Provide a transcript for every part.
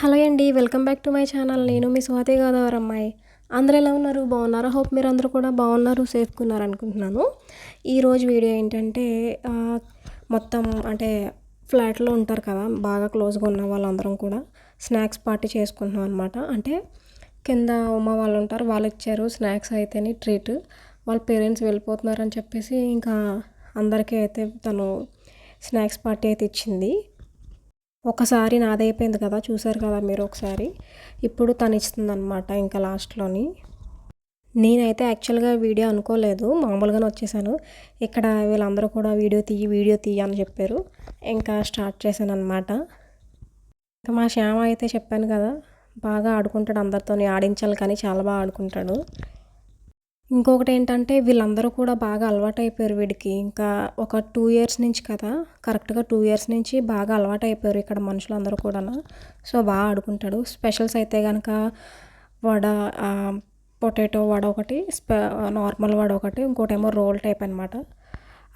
Hello అండి. Welcome back to my channel. నేను మీ స్వాతి గోదావరి అమ్మాయి. అందరూ ఎలా ఉన్నారు? బాగున్నారు? హోప్ మీరు అందరూ కూడా బాగున్నారు సేఫ్గా ఉన్నారు అనుకుంటున్నాను ఈరోజు వీడియో ఏంటంటే మొత్తం అంటే ఫ్లాట్లో ఉంటారు కదా బాగా క్లోజ్గా ఉన్న వాళ్ళందరం కూడా స్నాక్స్ పార్టీ చేసుకుంటున్నాం అనమాట అంటే కింద ఉమ్మ వాళ్ళు ఉంటారు వాళ్ళు ఇచ్చారు స్నాక్స్ అయితేనే ట్రీట్. వాళ్ళ పేరెంట్స్ వెళ్ళిపోతున్నారని చెప్పేసి ఇంకా అందరికీ అయితే తను స్నాక్స్ పార్టీ అయితే ఇచ్చింది. ఒకసారి నాదైపోయింది కదా చూసారు కదా మీరు ఒకసారి? ఇప్పుడు తను ఇస్తుందన్నమాట ఇంకా లాస్ట్లోని. నేనైతే యాక్చువల్గా వీడియో అనుకోలేదు మామూలుగానే వచ్చేసాను. ఇక్కడ వీళ్ళందరూ కూడా వీడియో తీయి వీడియో తీయి అని చెప్పారు. ఇంకా స్టార్ట్ చేశాను అనమాట ఇంకా మా శ్యామ అయితే చెప్పాను కదా బాగా ఆడుకుంటాడు అందరితో ఆడించాలి కానీ చాలా బాగా ఆడుకుంటాడు. ఇంకొకటి ఏంటంటే వీళ్ళందరూ కూడా బాగా అలవాటు అయిపోయారు వీడికి. ఇంకా ఒక టూ ఇయర్స్ నుంచి కదా కరెక్ట్గా టూ ఇయర్స్ నుంచి బాగా అలవాటు అయిపోయారు ఇక్కడ మనుషులందరూ కూడా సో బాగా ఆడుకుంటాడు. స్పెషల్స్ అయితే కనుక వడ పొటాటో వడ ఒకటి స్పె నార్మల్ వడ ఒకటి ఇంకోటేమో రోల్ టైప్ అనమాట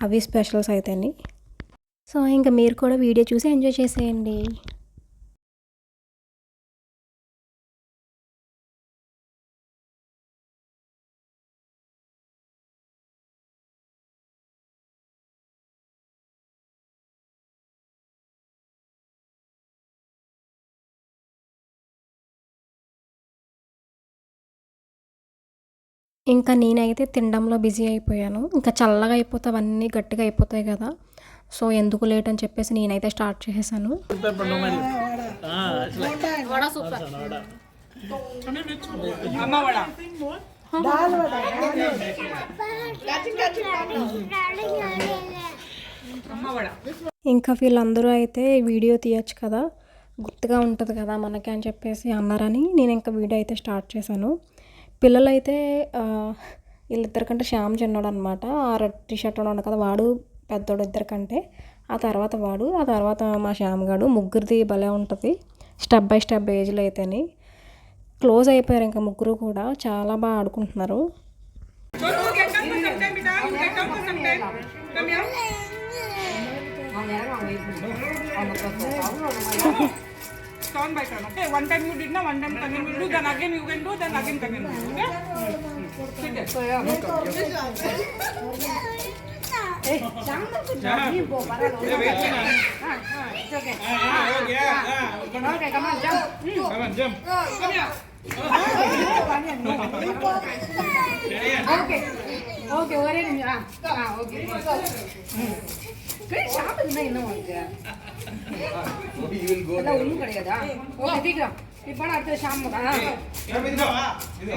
అవి స్పెషల్స్ అయితేని. సో ఇంకా మీరు కూడా వీడియో చూసి ఎంజాయ్ చేసేయండి. ఇంకా నేనైతే తినడంలో బిజీ అయిపోయాను. ఇంకా చల్లగా అయిపోతే అవన్నీ గట్టిగా అయిపోతాయి కదా. సో ఎందుకు లేట్ అని చెప్పేసి నేనైతే స్టార్ట్ చేసేసాను. ఇంకా వీళ్ళందరూ అయితే వీడియో తీయచ్చు కదా. గుర్తుగా ఉంటుంది కదా మనకి అని చెప్పేసి అన్నారని. నేను ఇంకా వీడియో అయితే స్టార్ట్ చేశాను. పిల్లలైతే వీళ్ళిద్దరికంటే శ్యామ్ చిన్నోడు అనమాట ఆ రెడ్ టీ షర్ట్ ఉన్నాడు కదా వాడు పెద్దోడు ఇద్దరికంటే. ఆ తర్వాత వాడు ఆ తర్వాత మా శ్యామ్ గాడు ముగ్గురిది భలే ఉంటుంది. స్టెప్ బై స్టెప్ ఏజ్లో అయితేని. క్లోజ్ అయిపోయారు ఇంకా ముగ్గురు కూడా చాలా బాగా ఆడుకుంటున్నారు. turn by turn, okay? One time you did na, one time come in, we'll do, then again you can do, then again come in. okay? Sit there. Hey, ah, ah, ah, okay, come on, oke, oke. oke Oke, oke, oke. கை சாப்பிடுதுன்னா என்ன உனக்கு அதெல்லாம் ஒன்றும் கிடையாதா okay சீக்கிரம் இப்போ அடுத்த ஷாம்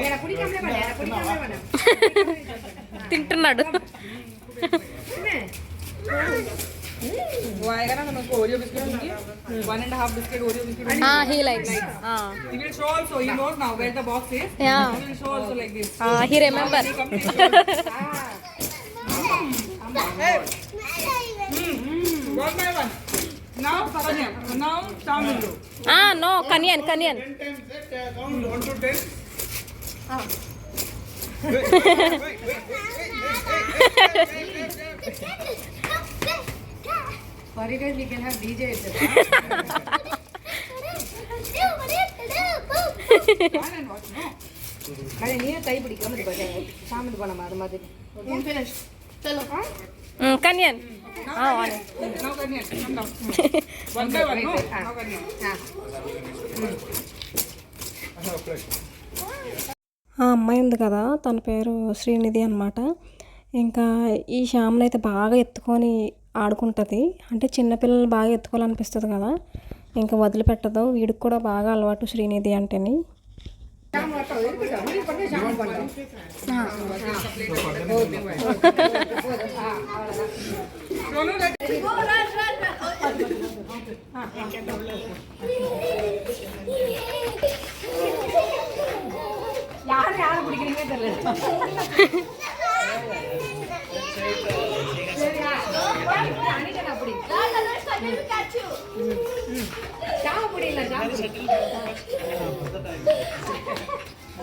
எனக்கு பிடிக்காமலே பண்ணேன் எனக்கு பிடிக்காமலே பண்ணேன் తింటున్నాడు వాయగన మనకు ఓరియో బిస్కెట్ ఉంది one and half biscuit Oreo biscuit ఉంది he likes he will show also he knows now where the box is Yeah. he will show also like this he remember One by one. Now Kanyan. Now Tamil. Ah, no, Kanyan, Kanyan. Ten times it, uh, count one to ten. Ah. wait, wait, wait, wait, wait, wait, wait, wait, wait. Sorry guys, we can have DJ at the back. நீ தை பிடிக்காம இது பாருங்க சாமி பண்ண மாதிரி மாதிரி now Kanya ఆ అమ్మాయి ఉంది కదా తన పేరు శ్రీనిధి అనమాట ఇంకా ఈ శ్యామ్ని అయితే బాగా ఎత్తుకొని ఆడుకుంటుంది. అంటే చిన్నపిల్లలు బాగా ఎత్తుకోవాలనిపిస్తుంది కదా. ఇంకా వదిలిపెట్టదు. వీడికి కూడా బాగా అలవాటు శ్రీనిధి అంటేని. யார் யாரை பிடிக்கிறீங்க தெரியல அப்படி சாம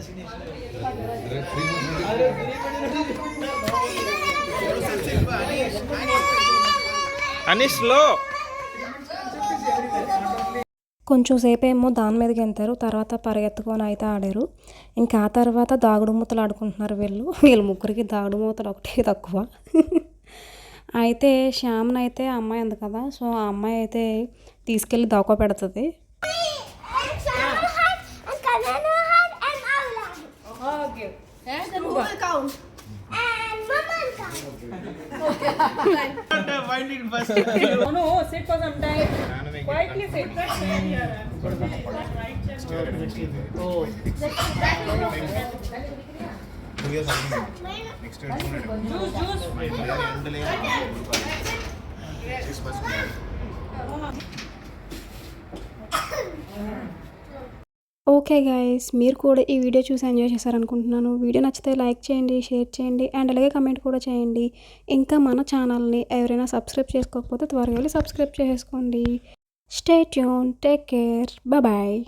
சாம కొంచెం సేపు ఏమో దాని మీదకి వెళ్తారు తర్వాత పరిగెత్తుకొని అయితే ఆడారు. ఇంకా ఆ తర్వాత దాగుడు మూతలు ఆడుకుంటున్నారు వీళ్ళు. వీళ్ళ ముగ్గురికి దాగుడు మూతలు ఒకటే తక్కువ. అయితే శ్యామ్ని అయితే అమ్మాయి ఉంది కదా సో ఆ అమ్మాయి అయితే తీసుకెళ్ళి దాకో పెడుతుంది. Google account. And mama account. Okay. Find it first. no, no, sit for some time. Quietly sit. That's here. Oh. Two years Next year, juice, juice. This person. Okay guys మీరు కూడా ఈ video చూసి enjoy చేశారనుకుంటున్నాను. Video నచ్చితే like చేయండి share చేయండి and అలాగే comment కూడా చేయండి. ఇంకా మన ఛానల్ని ఎవరైనా సబ్స్క్రైబ్ చేసుకోకపోతే త్వరగా వెళ్ళి సబ్స్క్రైబ్ చేసుకోండి. Stay tune take care bye